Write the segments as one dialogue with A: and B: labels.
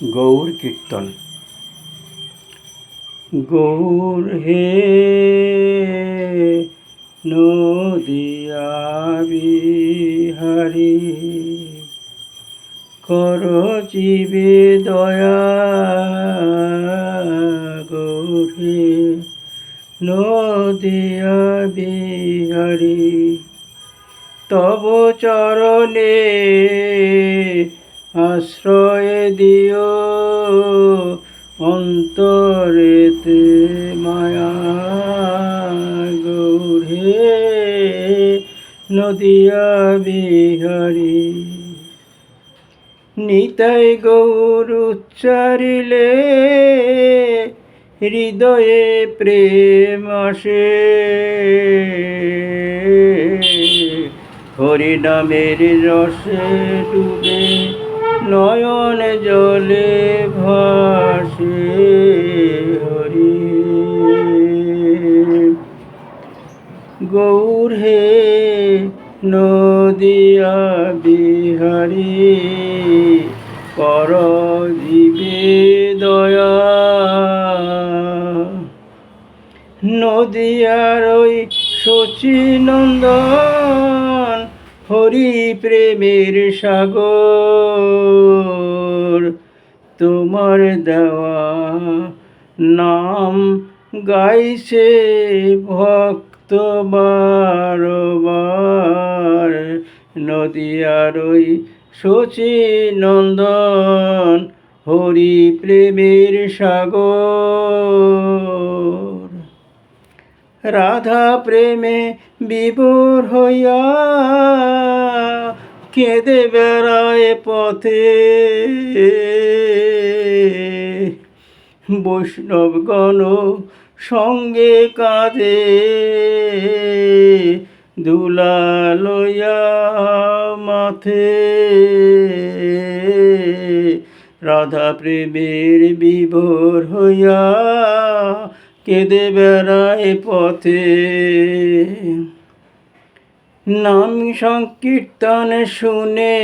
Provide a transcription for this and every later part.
A: গৌর কীর্তন। গৌর হে নদিয়া বিহারী কর জীবে দয়া হে নদিয়া বিহারী তব চরণে আশ্রয় দিও অন্তরেতে মায়া গৌরে নদিয়া বিহারী। নিতাই গৌর উচ্চারিলে হৃদয়ে প্রেম আসে। হরিনামের রসে ডুবে নয়ন জলে ভাসে হরি। গৌর হে নদিয়া বিহারী কর জীবে দয়া। নদিয়ার ওই শচীনন্দন হরি প্রেমের সাগর, তোমার দেওয়া নাম গাইছে ভক্ত বারবার। নদিয়ার ওই শচীনন্দন হরি প্রেমের সাগর। রাধা প্রেমে বিভোর হইয়া কেঁদে বেড়ায় পথে? বৈষ্ণবগণ সঙ্গে কাঁদে দুলা লইয়া মাথে। রাধা প্রেমের বিভোর হইয়া কেঁদে বেড়ায় পথে? নাম সংকীর্তন শুনে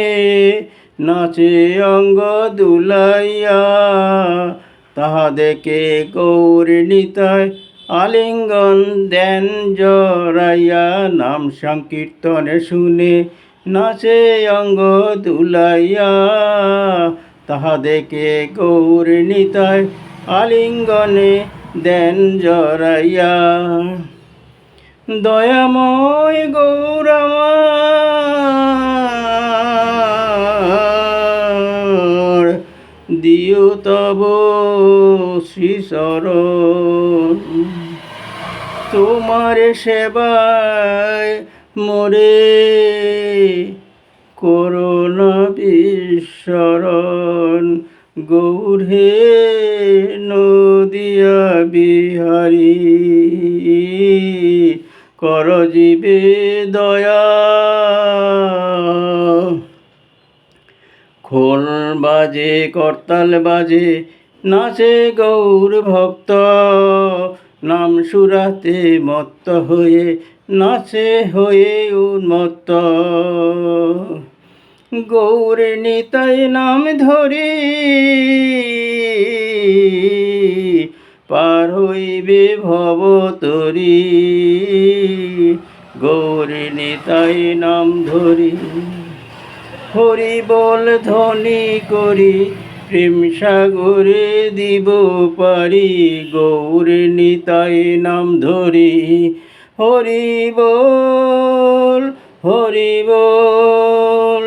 A: নাচে অঙ্গ দুলাইয়া তাহা দেখে গৌর নিতায় আলিঙ্গন দেন জরাইয়া নাম সংকীর্তন শুনে নাচে অঙ্গ দুলাইয়া তাহা দেখে গৌর নিতায় আলিঙ্গনে দেন জড়াইয়া। দয়াময় গৌরামার দিও তব শ্রীচরণ তোমার সেবায় মোরে করোনা বিস্মরণ। গৌর নদিয়া বিহারী। কর জীবে দয়া। খোল বাজে, করতাল বাজে, নাচে গৌর ভক্ত। নাম সুরাতে মত্ত হয়ে, নাচে হয়ে উন্মত্ত। গৌর নিতাই নাম ধরি। পার হইবে ভব তরি। গৌর নিতাই নাম ধরি। হরি বল ধ্বনি করি, প্রেম সাগরে দিব পারি। গৌর নিতাই নাম ধরি। হরি বল হরি বল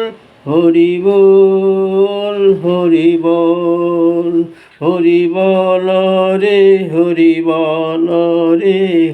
A: হরি বল হরি বল। হরি বল রে হরি বল রে।